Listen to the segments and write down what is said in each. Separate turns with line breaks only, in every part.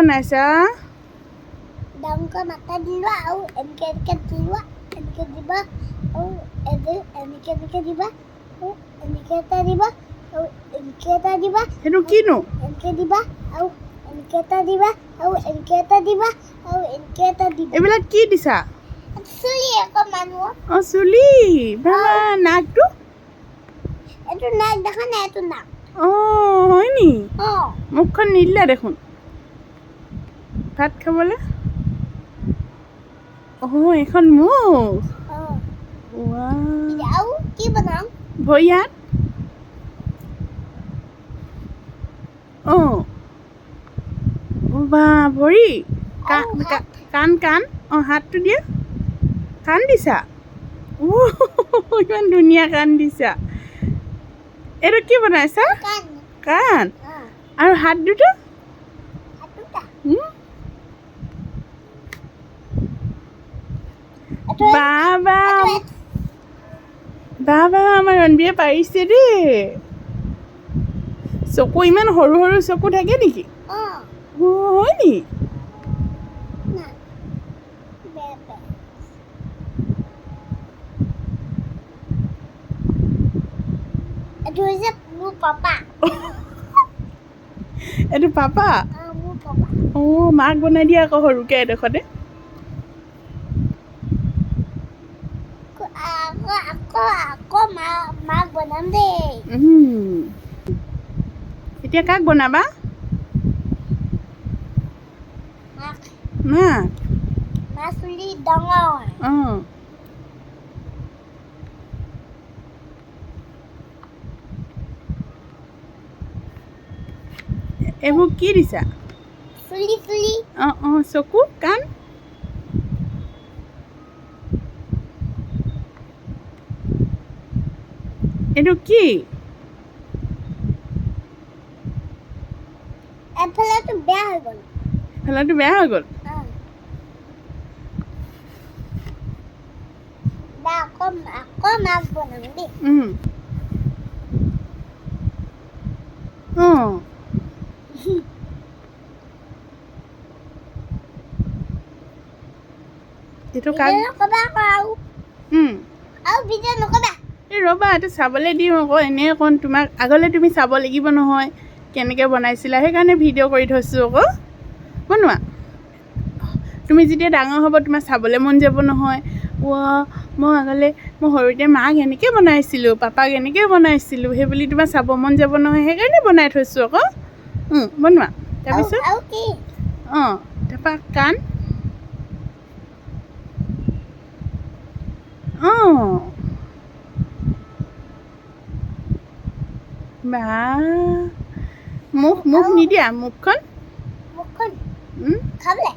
বনাইছা
ডাঙৰকৈ মাতা দিবা আৰু এনেকৈ এনেকৈ দিবা এনেকৈ দিবা আৰু এনেকৈ এনেকৈ দিবা আৰু এনেকৈ এটা দিবা আৰু এনেকৈ এটা দিবা
সেইটো কিনো
এনেকৈ দিবা আৰু এনেকৈ এটা দিবা আৰু এনেকৈ এটা দিবা আৰু এনেকৈ এটা দিবা
এইবিলাক কি দিছা
চুলি আকৌ মানুহৰ
অঁ চুলি বাবা নাকটো
এইটো নাক দেখা নাই এইটো নাক
অঁ হয় নি
অঁ
মুখখন নিদিলা দেখোন ভাত খাবলৈ? অঁ। এইখন মুখ
আৰু কি বনাওঁ
অঁ অঁ বা ভৰি। কাণ কাণ। অঁ হাতটো দিয়া। কাণ দিছা? ও ইমান ধুনীয়া কাণ দিছা। এইটো কি বনাইছা?
কাণ।
আৰু হাত দুটা? বাবা বাবা আমাৰ ৰণবীৰে পাৰিছে দেই। চকু ইমান সৰু সৰু চকু থাকে নেকি? হয় নি?
এইটো পাপা। অঁ
মাক বনাই দিয়া আকৌ সৰুকৈ এডোখৰতে।
আকৌ আকৌ আকৌ মা মাক বনাম দেই
উম। এতিয়া কাক বনাবা
মাক
মাক
মা চুলি ডাঙৰ
অঁ এইবোৰ কি দিছা
চুলি চুলি
অঁ অঁ চকু কাণ এইটো কি?
এফালেতো বেয়া হৈ গ'ল।
খেলাটো বেয়া হৈ গ'ল?
আকৌ আকৌ মাক বনাম দেই
উম। অঁ এইটো কাক
নকবা আকৌ
ৰ'বা এইটো চাবলৈ দিওঁ আকৌ এনেই অকণ তোমাক আগলৈ তুমি চাব লাগিব নহয় কেনেকৈ বনাইছিলা সেইকাৰণে ভিডিঅ' কৰি থৈছোঁ আকৌ। বনোৱা। তুমি যেতিয়া ডাঙৰ হ'ব তোমাৰ চাবলৈ মন যাব নহয় ৱা মই আগলৈ মই সৰুতে মাক এনেকৈ বনাইছিলোঁ পাপাক এনেকৈ বনাইছিলোঁ সেই বুলি তোমাৰ চাব মন যাব নহয় সেইকাৰণে বনাই থৈছোঁ আকৌ। বনোৱা। তাৰপিছত? অঁ তাৰপৰা কাণ। বা মুখ মুখ নিদিয়া? মুখখন?
মুখখন। খাবলে?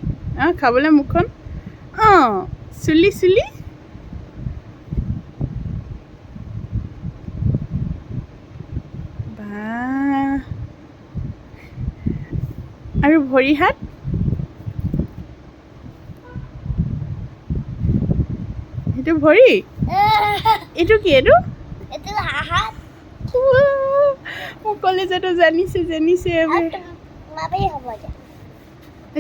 অঁ খাবলৈ মুখখন? অঁ চুলি চুলি? বা। আৰু ভৰি হাত? সেইটো ভৰি? এইটো কি এইটো
হাত
উৱা, মোৰ কলেজতো জানিছে জানিছে
আৰু